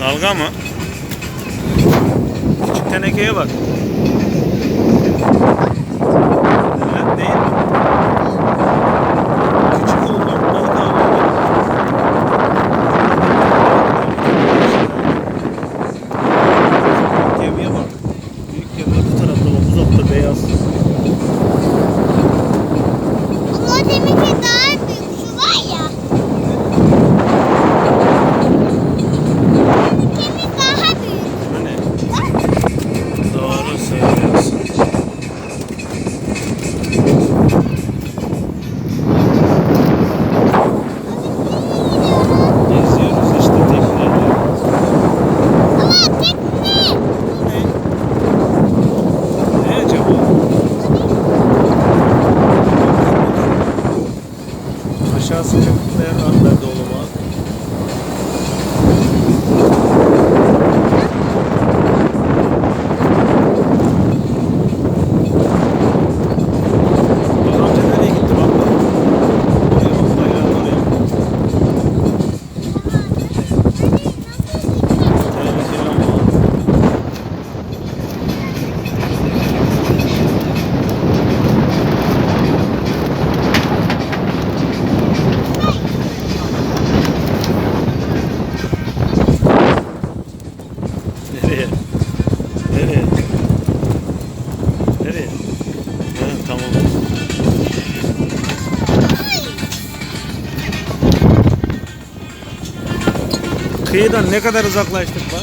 Dalga mı? Küçük tenekeye bak. Evet, Aşağısı köpükler atlar Kıyıdan ne kadar uzaklaştık bak.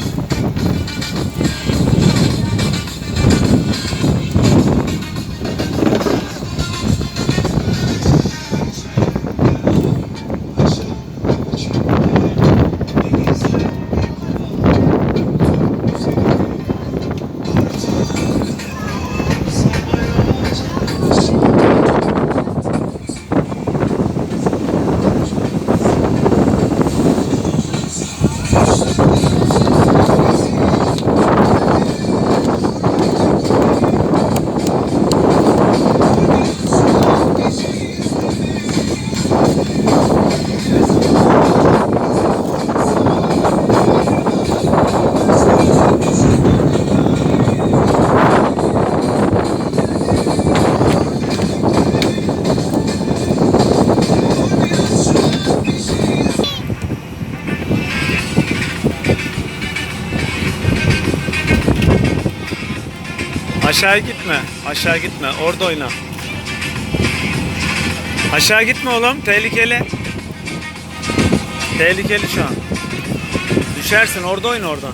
Aşağı gitme. Aşağı gitme. Orada oyna. Aşağı gitme oğlum. Tehlikeli. Tehlikeli şu an. Düşersin. Orada oyna oradan.